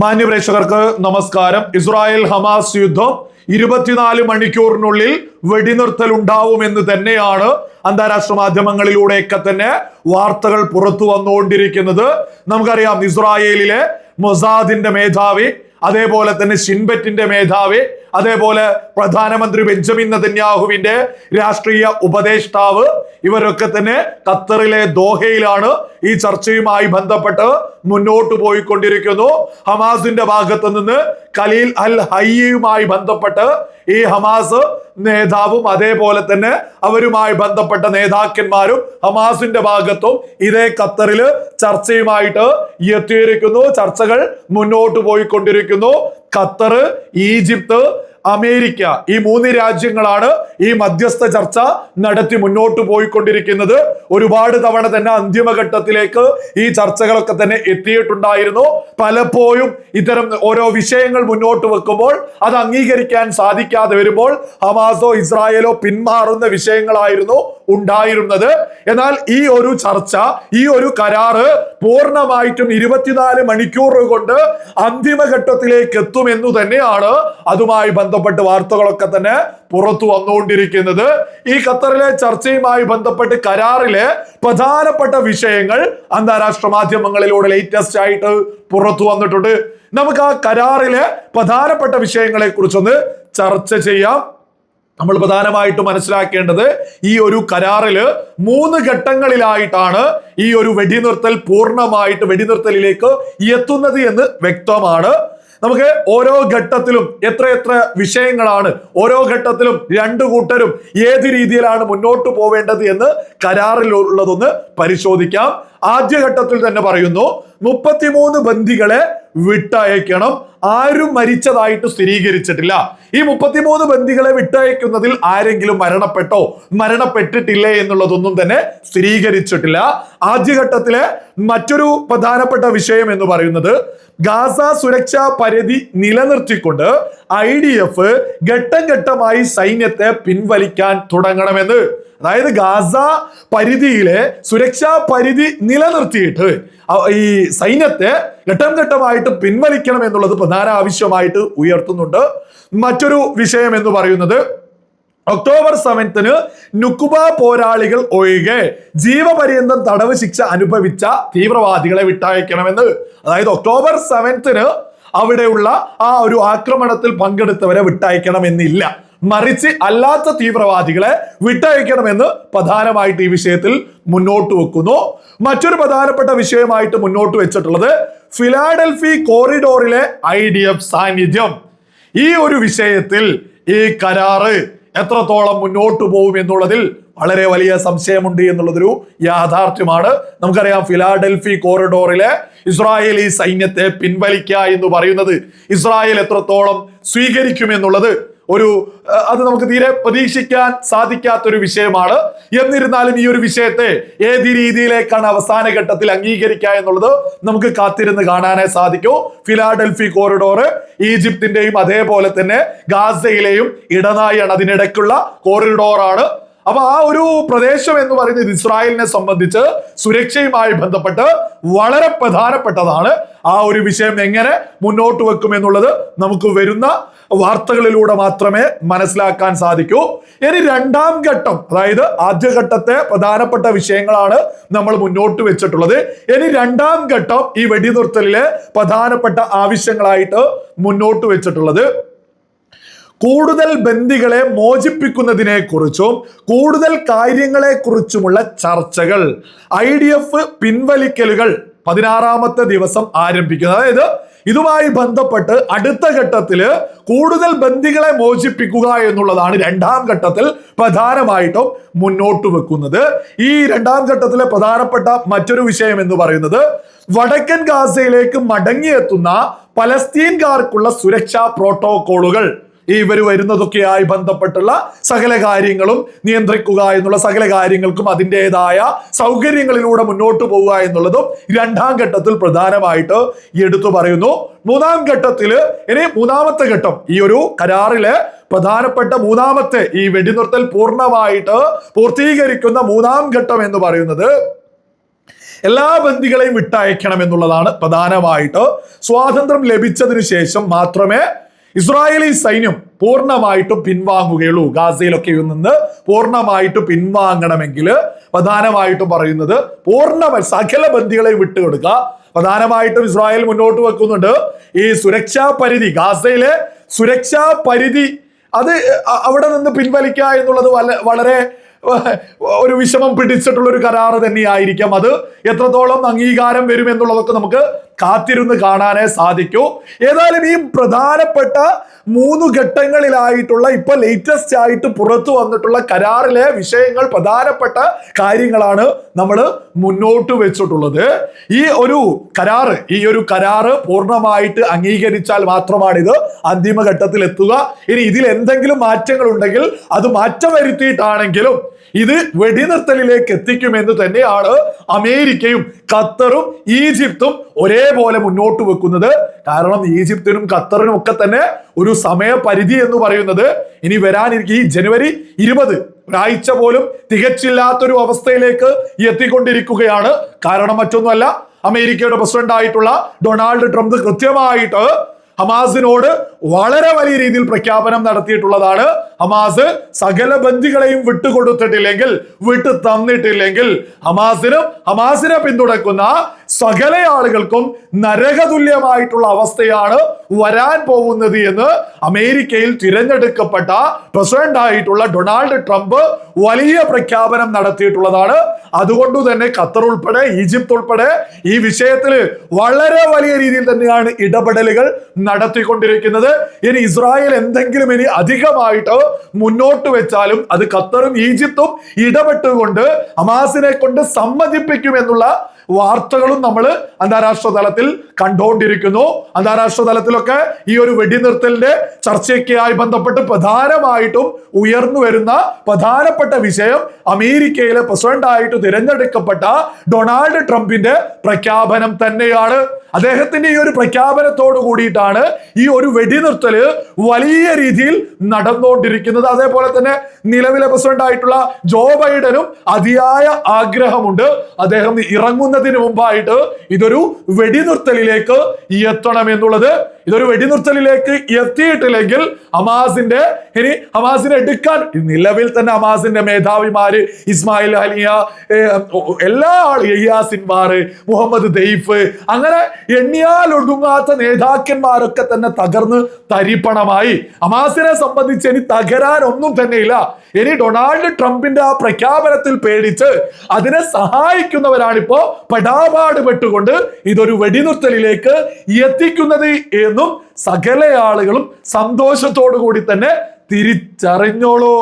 മാന്യപ്രേക്ഷകർക്ക് നമസ്കാരം. Israel Hamas യുദ്ധം ഇരുപത്തിനാല് മണിക്കൂറിനുള്ളിൽ വെടിനിർത്തൽ ഉണ്ടാവുമെന്ന് തന്നെയാണ് അന്താരാഷ്ട്ര മാധ്യമങ്ങളിലൂടെയൊക്കെ തന്നെ വാർത്തകൾ പുറത്തു വന്നുകൊണ്ടിരിക്കുന്നത്. നമുക്കറിയാം ഇസ്രായേലിലെ മൊസാദിന്റെ മേധാവി അതേപോലെ തന്നെ ഷിൻബറ്റിന്റെ മേധാവി അതേപോലെ പ്രധാനമന്ത്രി ബെഞ്ചമിൻ നതന്യാഹുവിന്റെ രാഷ്ട്രീയ ഉപദേഷ്ടാവ് ഇവരൊക്കെ തന്നെ ഖത്തറിലെ ദോഹയിലാണ് ഈ ചർച്ചയുമായി ബന്ധപ്പെട്ട് മുന്നോട്ട് പോയിക്കൊണ്ടിരിക്കുന്നു. ഹമാസിന്റെ ഭാഗത്ത് നിന്ന് ഖലീൽ അൽ ഹയ്യയുമായി ബന്ധപ്പെട്ട് ഈ ഹമാസ് നേതാവും അതേപോലെ തന്നെ അവരുമായി ബന്ധപ്പെട്ട നേതാക്കന്മാരും ഹമാസിന്റെ ഭാഗത്തും ഇതേ ഖത്തറിൽ ചർച്ചയുമായിട്ട് എത്തിയിരിക്കുന്നു. ചർച്ചകൾ മുന്നോട്ട് പോയിക്കൊണ്ടിരിക്കുന്നു. ഖത്തർ ഈജിപ്ത് അമേരിക്ക ഈ മൂന്ന് രാജ്യങ്ങളാണ് ഈ മധ്യസ്ഥ ചർച്ച നടത്തി മുന്നോട്ട് പോയിക്കൊണ്ടിരിക്കുന്നത്. ഒരുപാട് തവണ തന്നെ അന്തിമഘട്ടത്തിലേക്ക് ഈ ചർച്ചകളൊക്കെ തന്നെ എത്തിയിട്ടുണ്ടായിരുന്നു. പലപ്പോഴും ഇത്തരം ഓരോ വിഷയങ്ങൾ മുന്നോട്ട് വെക്കുമ്പോൾ അത് അംഗീകരിക്കാൻ സാധിക്കാതെ വരുമ്പോൾ ഹമാസോ ഇസ്രായേലോ പിന്മാറുന്ന വിഷയങ്ങളായിരുന്നു ഉണ്ടായിരുന്നത്. എന്നാൽ ഈ ഒരു ചർച്ച ഈ ഒരു കരാറ് പൂർണമായിട്ടും ഇരുപത്തിനാല് മണിക്കൂർ കൊണ്ട് അന്തിമഘട്ടത്തിലേക്ക് എത്തുമെന്നു തന്നെയാണ് അതുമായി ബന്ധപ്പെട്ട് വാർത്തകളൊക്കെ തന്നെ പുറത്തു വന്നുകൊണ്ടിരിക്കുന്നത്. ഈ ഖത്തറിലെ ചർച്ചയുമായി ബന്ധപ്പെട്ട് കരാറിലെ പ്രധാനപ്പെട്ട വിഷയങ്ങൾ അന്താരാഷ്ട്ര മാധ്യമങ്ങളിലൂടെ ലേറ്റസ്റ്റ് ആയിട്ട് പുറത്തു വന്നിട്ടുണ്ട്. നമുക്ക് ആ കരാറിലെ പ്രധാനപ്പെട്ട വിഷയങ്ങളെ കുറിച്ചൊന്ന് ചർച്ച ചെയ്യാം. നമ്മൾ പ്രധാനമായിട്ട് മനസ്സിലാക്കേണ്ടത് ഈ ഒരു കരാറിൽ മൂന്ന് ഘട്ടങ്ങളിലായിട്ടാണ് ഈ ഒരു വെടിനിർത്തൽ പൂർണമായിട്ട് വെടിനിർത്തലിലേക്ക് എത്തുന്നത് എന്ന് വ്യക്തമാണ്. നമുക്ക് ഓരോ ഘട്ടത്തിലും എത്ര എത്ര വിഷയങ്ങളാണ് ഓരോ ഘട്ടത്തിലും രണ്ടു കൂട്ടരും ഏത് രീതിയിലാണ് മുന്നോട്ട് പോവേണ്ടത് എന്ന് കരാറിലുള്ളതൊന്ന് പരിശോധിക്കാം. ആദ്യഘട്ടത്തിൽ തന്നെ പറയുന്നു മുപ്പത്തിമൂന്ന് ബന്ദികളെ വിട്ടയക്കണം. ആരും മരിച്ചതായിട്ട് സ്ഥിരീകരിച്ചിട്ടില്ല. ഈ മുപ്പത്തിമൂന്ന് ബന്ദികളെ വിട്ടയക്കുന്നതിൽ ആരെങ്കിലും മരണപ്പെട്ടോ മരണപ്പെട്ടിട്ടില്ലേ എന്നുള്ളതൊന്നും തന്നെ സ്ഥിരീകരിച്ചിട്ടില്ല. ആദ്യഘട്ടത്തിലെ മറ്റൊരു പ്രധാനപ്പെട്ട വിഷയം എന്ന് പറയുന്നത് ഗാസ സുരക്ഷാ പരിധി നിലനിർത്തിക്കൊണ്ട് ഐ ഡി എഫ് ഘട്ടം ഘട്ടമായി സൈന്യത്തെ പിൻവലിക്കാൻ തുടങ്ങണമെന്ന്. അതായത് ഗാസ പരിധിയിലെ സുരക്ഷാ പരിധി നിലനിർത്തിയിട്ട് ഈ സൈന്യത്തെ ഘട്ടം ഘട്ടമായിട്ട് പിൻവലിക്കണം എന്നുള്ളത് പ്രധാന ആവശ്യമായിട്ട് ഉയർത്തുന്നുണ്ട്. മറ്റൊരു വിഷയം എന്ന് പറയുന്നത് ഒക്ടോബർ സെവൻത്തിന് നുക്കുബ പോരാളികൾ ഒഴികെ ജീവപര്യന്തം തടവ് ശിക്ഷ അനുഭവിച്ച തീവ്രവാദികളെ വിട്ടയക്കണമെന്ന്. അതായത് ഒക്ടോബർ സെവൻത്തിന് അവിടെയുള്ള ആ ഒരു ആക്രമണത്തിൽ പങ്കെടുത്തവരെ വിട്ടയക്കണമെന്നില്ല. മറിച്ച് അല്ലാത്ത തീവ്രവാദികളെ വിട്ടയക്കണമെന്ന് പ്രധാനമായിട്ട് ഈ വിഷയത്തിൽ മുന്നോട്ട് വെക്കുന്നു. മറ്റൊരു പ്രധാനപ്പെട്ട വിഷയമായിട്ട് മുന്നോട്ട് വെച്ചിട്ടുള്ളത് ഫിലാഡൽഫി കോറിഡോറിലെ ഐ സാന്നിധ്യം. ഈ ഒരു വിഷയത്തിൽ ഈ കരാറ് എത്രത്തോളം മുന്നോട്ട് പോകും എന്നുള്ളതിൽ വളരെ വലിയ സംശയമുണ്ട് എന്നുള്ളതൊരു യാഥാർത്ഥ്യമാണ്. നമുക്കറിയാം ഫിലാഡൽഫി കോറിഡോറിലെ ഇസ്രായേലി സൈന്യത്തെ പിൻവലിക്കുക എന്ന് പറയുന്നത് ഇസ്രായേൽ എത്രത്തോളം സ്വീകരിക്കും എന്നുള്ളത് ഒരു അത് നമുക്ക് തീരെ പ്രതീക്ഷിക്കാൻ സാധിക്കാത്തൊരു വിഷയമാണ്. എന്നിരുന്നാലും ഈ ഒരു വിഷയത്തെ ഏത് രീതിയിലേക്കാണ് അവസാന ഘട്ടത്തിൽ അംഗീകരിക്കുക എന്നുള്ളത് നമുക്ക് കാത്തിരുന്ന് കാണാനേ സാധിക്കൂ. ഫിലാഡൽഫി കോറിഡോർ ഈജിപ്തിന്റെയും അതേപോലെ തന്നെ ഗാസയിലെയും ഇടനായാണ് അതിനിടയ്ക്കുള്ള കോറിഡോറാണ് അപ്പൊ ആ ഒരു പ്രദേശം എന്ന് പറയുന്നത് ഇസ്രായേലിനെ സംബന്ധിച്ച് സുരക്ഷയുമായി ബന്ധപ്പെട്ട് വളരെ പ്രധാനപ്പെട്ടതാണ്. ആ ഒരു വിഷയം എങ്ങനെ മുന്നോട്ട് വെക്കും എന്നുള്ളത് നമുക്ക് വരുന്ന വാർത്തകളിലൂടെ മാത്രമേ മനസ്സിലാക്കാൻ സാധിക്കൂ. ഇനി രണ്ടാം ഘട്ടം അതായത് ആദ്യഘട്ടത്തെ പ്രധാനപ്പെട്ട വിഷയങ്ങളാണ് നമ്മൾ മുന്നോട്ട് വെച്ചിട്ടുള്ളത്. ഇനി രണ്ടാം ഘട്ടം ഈ വെടിനിർത്തലിലെ പ്രധാനപ്പെട്ട ആവശ്യങ്ങളായിട്ട് മുന്നോട്ട് വെച്ചിട്ടുള്ളത്. കൂടുതൽ ബന്ദികളെ മോചിപ്പിക്കുന്നതിനെ കുറിച്ചും കൂടുതൽ കാര്യങ്ങളെ കുറിച്ചുമുള്ള ചർച്ചകൾ ഐ ഡി എഫ് പിൻവലിക്കലുകൾ പതിനാറാമത്തെ ദിവസം ആരംഭിക്കുന്നത് അതായത് ഇതുമായി ബന്ധപ്പെട്ട് അടുത്ത ഘട്ടത്തിൽ കൂടുതൽ ബന്ദികളെ മോചിപ്പിക്കുക എന്നുള്ളതാണ് രണ്ടാം ഘട്ടത്തിൽ പ്രധാനമായിട്ടും മുന്നോട്ട് വെക്കുന്നത്. ഈ രണ്ടാം ഘട്ടത്തിലെ പ്രധാനപ്പെട്ട മറ്റൊരു വിഷയം എന്ന് പറയുന്നത് വടക്കൻ ഗാസയിലേക്ക് മടങ്ങിയെത്തുന്ന പലസ്തീൻകാർക്കുള്ള സുരക്ഷാ പ്രോട്ടോകോളുകൾ ഇവർ വരുന്നതൊക്കെയായി ബന്ധപ്പെട്ടുള്ള സകല കാര്യങ്ങളും നിയന്ത്രിക്കുക എന്നുള്ള സകല കാര്യങ്ങൾക്കും അതിന്റെതായ സൗകര്യങ്ങളിലൂടെ മുന്നോട്ട് പോവുക എന്നുള്ളതും രണ്ടാം ഘട്ടത്തിൽ പ്രധാനമായിട്ട് എടുത്തു പറയുന്നു. മൂന്നാം ഘട്ടത്തിൽ ഇനി മൂന്നാമത്തെ ഘട്ടം. ഈ ഒരു കരാറിൽ പ്രധാനപ്പെട്ട മൂന്നാമത്തെ ഈ വെടിനിർത്തൽ പൂർണമായിട്ട് പൂർത്തീകരിക്കുന്ന മൂന്നാം ഘട്ടം എന്ന് പറയുന്നത് എല്ലാ ബന്ദികളെയും വിട്ടയക്കണം എന്നുള്ളതാണ്. പ്രധാനമായിട്ട് സ്വാതന്ത്ര്യം ലഭിച്ചതിന് ശേഷം മാത്രമേ ഇസ്രായേലി സൈന്യം പൂർണമായിട്ടും പിൻവാങ്ങുകയുള്ളൂ. ഗാസയിലൊക്കെ നിന്ന് പൂർണമായിട്ട് പിൻവാങ്ങണമെങ്കിൽ പ്രധാനമായിട്ടും പറയുന്നത് പൂർണ സകല ബന്ധികളെ വിട്ടുകൊടുക്കുക. പ്രധാനമായിട്ടും ഇസ്രായേൽ മുന്നോട്ട് വെക്കുന്നുണ്ട്. ഈ സുരക്ഷാ പരിധി ഗാസയിലെ സുരക്ഷാ പരിധി അത് അവിടെ നിന്ന് പിൻവലിക്കുക എന്നുള്ളത് വളരെ ഒരു വിഷമം പിടിച്ചിട്ടുള്ള ഒരു കരാറ് തന്നെയായിരിക്കാം അത്. എത്രത്തോളം അംഗീകാരം വരും എന്നുള്ളതൊക്കെ നമുക്ക് കാത്തിരുന്ന് കാണാനേ സാധിക്കൂ. ഏതായാലും ഈ പ്രധാനപ്പെട്ട മൂന്ന് ഘട്ടങ്ങളിലായിട്ടുള്ള ഇപ്പൊ ലേറ്റസ്റ്റ് ആയിട്ട് പുറത്തു വന്നിട്ടുള്ള കരാറിലെ വിഷയങ്ങൾ പ്രധാനപ്പെട്ട കാര്യങ്ങളാണ് നമ്മൾ മുന്നോട്ട് വെച്ചിട്ടുള്ളത്. ഈ ഒരു കരാറ് ഈ ഒരു കരാറ് പൂർണമായിട്ട് അംഗീകരിച്ചാൽ മാത്രമാണ് ഇത് അന്തിമഘട്ടത്തിൽ എത്തുക. ഇനി ഇതിൽ എന്തെങ്കിലും മാറ്റങ്ങൾ ഉണ്ടെങ്കിൽ അത് മാറ്റം വരുത്തിയിട്ടാണെങ്കിലും ഇത് വെടിനിർത്തലിലേക്ക് എത്തിക്കുമെന്ന് തന്നെയാണ് അമേരിക്കയും ഖത്തറും ഈജിപ്തും ഒരേപോലെ മുന്നോട്ട് വെക്കുന്നത് കാരണം ഈജിപ്തിനും ഖത്തറിനും ഒക്കെ തന്നെ ഒരു സമയപരിധി എന്ന് പറയുന്നത് ഇനി വരാനിരിക്കും ഈ ജനുവരി ഇരുപത്. ഒരാഴ്ച പോലും തികച്ചില്ലാത്തൊരു അവസ്ഥയിലേക്ക് എത്തിക്കൊണ്ടിരിക്കുകയാണ്. കാരണം മറ്റൊന്നുമല്ല അമേരിക്കയുടെ പ്രസിഡന്റ് ആയിട്ടുള്ള ഡൊണാൾഡ് ട്രംപ് കൃത്യമായിട്ട് ഹമാസിനോട് വളരെ വലിയ രീതിയിൽ പ്രഖ്യാപനം നടത്തിയിട്ടുള്ളതാണ്. ഹമാസ് സകല ബന്ദികളെയും വിട്ടുകൊടുത്തിട്ടില്ലെങ്കിൽ വിട്ടു തന്നിട്ടില്ലെങ്കിൽ ഹമാസിനും ഹമാസിനെ പിന്തുണക്കുന്ന സകല ആളുകൾക്കും നരകതുല്യമായിട്ടുള്ള അവസ്ഥയാണ് വരാൻ പോകുന്നത് എന്ന് അമേരിക്കയിൽ തിരഞ്ഞെടുക്കപ്പെട്ട പ്രസിഡന്റ് ആയിട്ടുള്ള ഡൊണാൾഡ് ട്രംപ് വലിയ പ്രഖ്യാപനം നടത്തിയിട്ടുള്ളതാണ്. അതുകൊണ്ട് തന്നെ ഖത്തർ ഉൾപ്പെടെ ഈജിപ്ത് ഉൾപ്പെടെ ഈ വിഷയത്തിൽ വളരെ വലിയ രീതിയിൽ തന്നെയാണ് ഇടപെടലുകൾ നടത്തിക്കൊണ്ടിരിക്കുന്നത്. ഇനി ഇസ്രായേൽ എന്തെങ്കിലും ഇനി അധികമായിട്ട് മുന്നോട്ട് വെച്ചാലും അത് ഖത്തറും ഈജിപ്തും ഇടപെട്ടുകൊണ്ട് ഹമാസിനെ കൊണ്ട് സമ്മതിപ്പിക്കും എന്നുള്ള വാർത്തകളും നമ്മൾ അന്താരാഷ്ട്ര തലത്തിൽ കണ്ടുകൊണ്ടിരിക്കുന്നു അന്താരാഷ്ട്ര തലത്തിലൊക്കെ ഈ ഒരു വെടിനിർത്തലിന്റെ ചർച്ചയ്ക്കായി ബന്ധപ്പെട്ട് പ്രധാനമായിട്ടും ഉയർന്നു വരുന്ന പ്രധാനപ്പെട്ട വിഷയം അമേരിക്കയിലെ പ്രസിഡന്റ് ആയിട്ട് തിരഞ്ഞെടുക്കപ്പെട്ട ഡൊണാൾഡ് ട്രംപിന്റെ പ്രഖ്യാപനം തന്നെയാണ്. അദ്ദേഹത്തിന്റെ ഈ ഒരു പ്രഖ്യാപനത്തോട് കൂടിയിട്ടാണ് ഈ ഒരു വെടിനിർത്തൽ വലിയ രീതിയിൽ നടന്നുകൊണ്ടിരിക്കുന്നത് അതേപോലെ തന്നെ നിലവിലെ പ്രസിഡന്റ് ആയിട്ടുള്ള ജോ ബൈഡനും അതിയായ ആഗ്രഹമുണ്ട്. അദ്ദേഹം ഇറങ്ങുന്നതിന് മുമ്പായിട്ട് ഇതൊരു വെടിനിർത്തലിലേക്ക് എത്തണം എന്നുള്ളത് ഇതൊരു വെടിനിർത്തലിലേക്ക് എത്തിയിട്ടില്ലെങ്കിൽ ഹമാസിന്റെ ഇനി ഹമാസിനെ എടുക്കാൻ നിലവിൽ തന്നെ ഹമാസിന്റെ മേധാവിമാര് ഇസ്മായിൽ അലിയ എല്ലാ ആളും യാസിൻമാർ മുഹമ്മദ് ദെയ്ഫ് അങ്ങനെ എണ്ണിയാൽ ഒടുങ്ങാത്ത നേതാക്കന്മാരൊക്കെ തന്നെ തകർന്ന് തരിപ്പണമായി. ഹമാസിനെ സംബന്ധിച്ച് ഇനി തകരാൻ ഒന്നും തന്നെയില്ല. ഇനി ഡൊണാൾഡ് ട്രംപിന്റെ ആ പ്രഖ്യാപനത്തിൽ പേടിച്ച് അതിനെ സഹായിക്കുന്നവരാണിപ്പോ പെടാപാട് പെട്ടുകൊണ്ട് ഇതൊരു വെടിനിർത്തലിലേക്ക് എത്തിക്കുന്നത് എന്നും സകല ആളുകളും സന്തോഷത്തോടു കൂടി തന്നെ തിരിച്ചറിഞ്ഞോളൂ.